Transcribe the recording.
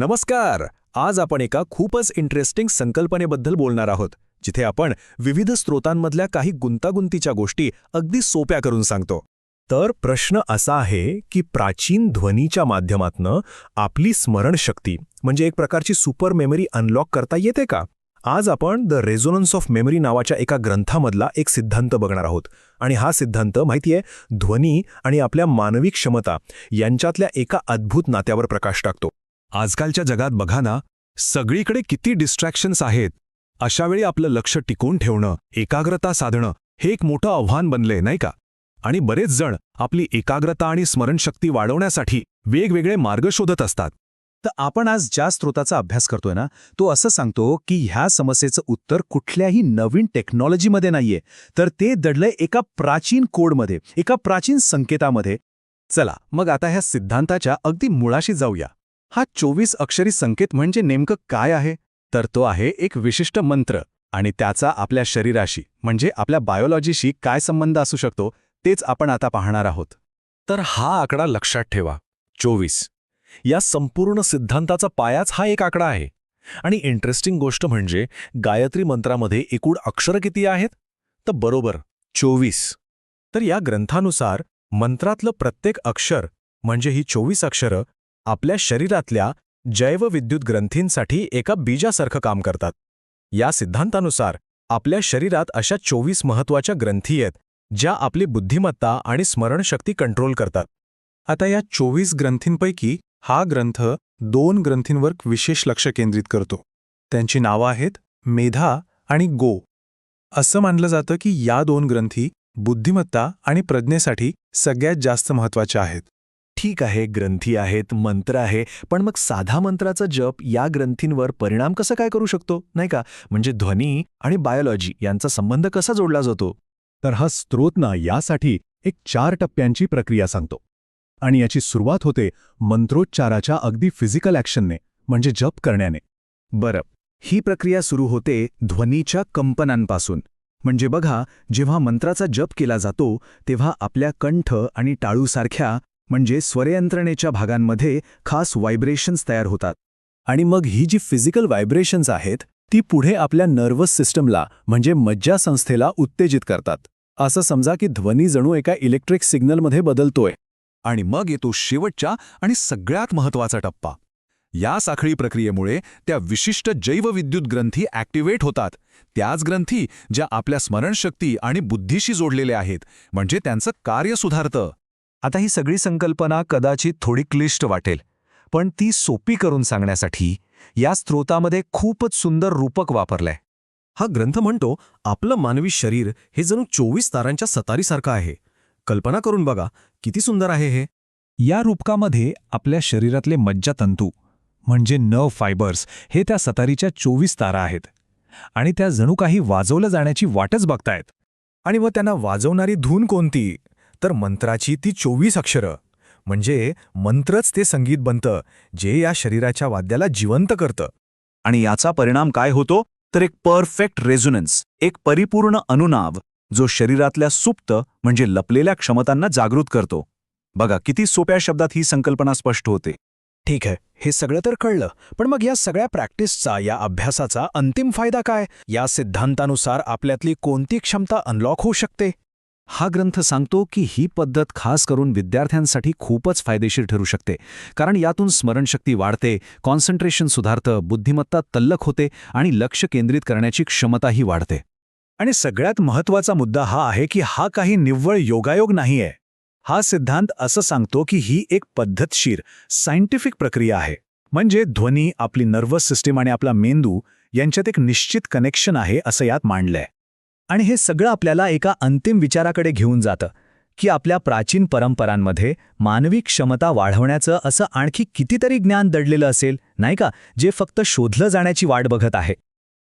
नमस्कार. आज आपण एका खूपच इंटरेस्टिंग संकल्पनेबद्दल बोलणार आहोत जिथे आपण विविध स्रोतांमधल्या काही गुंतागुंतीच्या गोष्टी अगदी सोप्या करून सांगतो. तर प्रश्न असा आहे की प्राचीन ध्वनीच्या माध्यमातनं आपली स्मरणशक्ती म्हणजे एक प्रकारची सुपर मेमरी अनलॉक करता येते का? आज आपण द रेझोनन्स ऑफ मेमरी नावाच्या एका ग्रंथामधला एक सिद्धांत बघणार आहोत. आणि हा सिद्धांत माहितीये ध्वनी आणि आपल्या मानवी क्षमता यांच्यातल्या एका अद्भुत नात्यावर प्रकाश टाकतो. आजकालच्या जगात बघा ना सगळीकडे किती डिस्ट्रॅक्शन्स आहेत. अशावेळी आपलं लक्ष टिकून ठेवणं एकाग्रता साधणं हे एक मोठं आव्हान बनलंय नाही का? आणि बरेच जण आपली एकाग्रता आणि स्मरणशक्ती वाढवण्यासाठी वेगवेगळे मार्ग शोधत असतात. तर आपण आज ज्या स्रोताचा अभ्यास करतोय ना तो असं सांगतो की ह्या समस्येचं उत्तर कुठल्याही नवीन टेक्नॉलॉजीमध्ये नाहीये. तर ते दडलंय एका प्राचीन कोडमध्ये एका प्राचीन संकेतामध्ये. चला मग आता ह्या सिद्धांताच्या अगदी मुळाशी जाऊया. हा चोवीस अक्षरी संकेत म्हणजे नेमकं काय आहे? तर तो आहे एक विशिष्ट मंत्र आणि त्याचा आपल्या शरीराशी म्हणजे आपल्या बायोलॉजीशी काय संबंध असू शकतो तेच आपण आता पाहणार आहोत. तर हा आकडा लक्षात ठेवा. चोवीस. या संपूर्ण सिद्धांताचा पायाच हा एक आकडा आहे. आणि इंटरेस्टिंग गोष्ट म्हणजे गायत्री मंत्रामध्ये एकूण अक्षर किती आहेत? तर बरोबर चोवीस. तर या ग्रंथानुसार मंत्रातलं प्रत्येक अक्षर म्हणजे ही चोवीस अक्षरं आपल्या शरीरातल्या जैवविद्युत ग्रंथींसाठी एका बीजासारखं काम करतात. या सिद्धांतानुसार आपल्या शरीरात अशा चोवीस महत्त्वाच्या ग्रंथी आहेत ज्या आपली बुद्धिमत्ता आणि स्मरणशक्ती कंट्रोल करतात. आता या चोवीस ग्रंथींपैकी हा ग्रंथ दोन ग्रंथींवर विशेष लक्ष केंद्रित करतो. त्यांची नावं आहेत मेधा आणि गो. असं मानलं जातं की या दोन ग्रंथी बुद्धिमत्ता आणि प्रज्ञेसाठी सगळ्यात जास्त महत्त्वाच्या आहेत. ठीक आहे ग्रंथी आहेत मंत्र आहे पण मग साधा मंत्राचा जप या ग्रंथींवर परिणाम कसा काय करू शकतो नाही का? म्हणजे ध्वनी आणि बायोलॉजी यांचा संबंध कसा जोडला जातो? तर हा स्त्रोतना यासाठी एक चार टप्प्यांची प्रक्रिया सांगतो. आणि याची सुरुवात होते मंत्रोच्चाराच्या अगदी फिजिकल ॲक्शनने म्हणजे जप करण्याने. बरं ही प्रक्रिया सुरू होते ध्वनीच्या कंपनांपासून. म्हणजे बघा जेव्हा मंत्राचा जप केला जातो तेव्हा आपल्या कंठ आणि टाळूसारख्या म्हणजे स्वरयंत्रणेच्या भागांमध्ये खास व्हायब्रेशन्स तयार होतात. आणि मग ही जी फिजिकल व्हायब्रेशन्स आहेत ती पुढे आपल्या नर्वस सिस्टमला म्हणजे मज्जासंस्थेला उत्तेजित करतात. असं समजा की ध्वनी जणू एका इलेक्ट्रिक सिग्नलमध्ये बदलतोय. आणि मग येतो शेवटच्या आणि सगळ्यात महत्त्वाचा टप्पा. या साखळी प्रक्रियेमुळे त्या विशिष्ट जैवविद्युत ग्रंथी ॲक्टिवेट होतात. त्याच ग्रंथी ज्या आपल्या स्मरणशक्ती आणि बुद्धीशी जोडलेल्या आहेत म्हणजे त्यांचं कार्य सुधारतं. आता ही सगळी संकल्पना कदाचित थोडी क्लिष्ट वाटेल पण ती सोपी करून सांगण्यासाठी या स्त्रोतामध्ये खूपच सुंदर रूपक वापरलंय. हा ग्रंथ म्हणतो आपलं मानवी शरीर हे जणू चोवीस तारांच्या सतारीसारखं आहे. कल्पना करून बघा किती सुंदर आहे हे. या रूपकामध्ये आपल्या शरीरातले मज्जातंतू म्हणजे नर्व फायबर्स हे त्या सतारीच्या चोवीस तारा आहेत. आणि त्या जणू काही वाजवलं जाण्याची वाटच बघतायत. आणि व त्यांना वाजवणारी धून कोणती? तर मंत्राची ती चोवीस अक्षरं. म्हणजे मंत्रच ते संगीत बनतं जे या शरीराच्या वाद्याला जिवंत करतं. आणि याचा परिणाम काय होतो? तर एक परफेक्ट रेझोनन्स एक परिपूर्ण अनुनाव जो शरीरातल्या सुप्त म्हणजे लपलेल्या क्षमतांना जागृत करतो. बघा किती सोप्या शब्दात ही संकल्पना स्पष्ट होते. ठीक आहे हे सगळं तर कळलं पण मग या सगळ्या प्रॅक्टिसचा या अभ्यासाचा अंतिम फायदा काय? या सिद्धांतानुसार आपल्यातली कोणती क्षमता अनलॉक होऊ शकते? हा ग्रंथ सांगतो की ही पद्धत खास करून विद्यार्थ्यांसाठी खूपच फायदेशीर ठरू शकते. कारण यातून स्मरणशक्ती वाढते कॉन्सन्ट्रेशन सुधारतं बुद्धिमत्ता तल्लख होते आणि लक्ष केंद्रित करण्याची क्षमताही वाढते. आणि सगळ्यात महत्त्वाचा मुद्दा हा आहे की हा काही निव्वळ योगायोग नाहीये. हा सिद्धांत असं सांगतो की ही एक पद्धतशीर सायंटिफिक प्रक्रिया आहे. म्हणजे ध्वनी आपली नर्वस सिस्टीम आणि आपला मेंदू यांच्यात एक निश्चित कनेक्शन आहे असं यात मांडलंय. आणि हे सगळं आपल्याला एका अंतिम विचाराकडे घेऊन जातं की आपल्या प्राचीन परंपरांमध्ये मानवी क्षमता वाढवण्याचं असं आणखी कितीतरी ज्ञान दडलेलं असेल नाही का? जे फक्त शोधलं जाण्याची वाट बघत आहे.